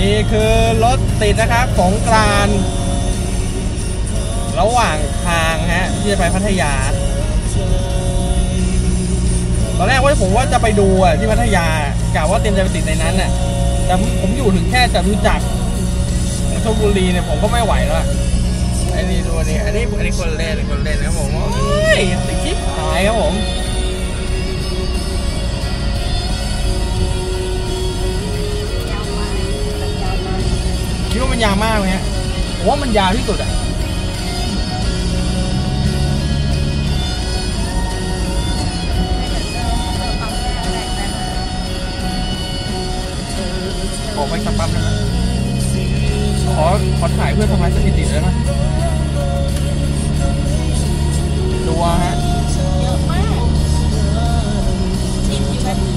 นี่คือรถติดนะครับสงกรานระหว่างทางฮะที่จะไปพัทยา ตอนแรกว่าผมว่าจะไปดูอะที่พัทยากะว่าเตรียมจะไปติดในนั้นน่ะ แต่ผมอยู่ถึงแค่จตุจักชลบุรีเนี่ยผมก็ไม่ไหวแล้วอะไอ้นี่ดูนี่อันนี้อันนี้คนเล่นคนเล่นนะผมเฮ้ยติด ยาวมากไหมฮะผมว่ามันยาวที่สุดอะขอไปสักปั๊มได้ไหมขอขอถ่ายเพื่อทำลายสถิติได้ไหมดูเอาฮะเยอะมากสิบนาที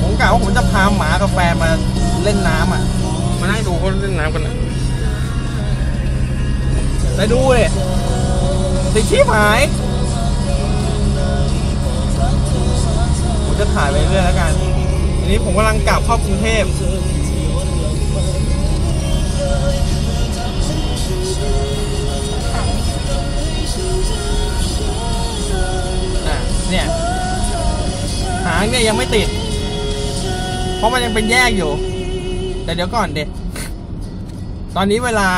ผมกะว่าผมจะพาม แฟนมาเล่นน้ำอะ มานั่งดูเขาเล่นน้ำกันนะไปดูเลยติดชีพหายผมจะถ่ายไปเรื่อยแล้วกันทีนี้ผมกำลังกลับเข้ากรุงเทพอะเนี่ย หางเนี่ยยังไม่ติดเพ ราะมันยังเป็นแยกอยู่ แต่เดี๋ยวก่อนเด็ตอนนี้เวลา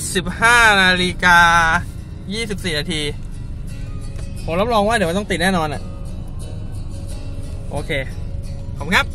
15นาฬิกา 24 นาที ผมรับรองว่าเดี๋ยวมันต้องติดแน่นอนอะ โอเค ขอบคุณครับ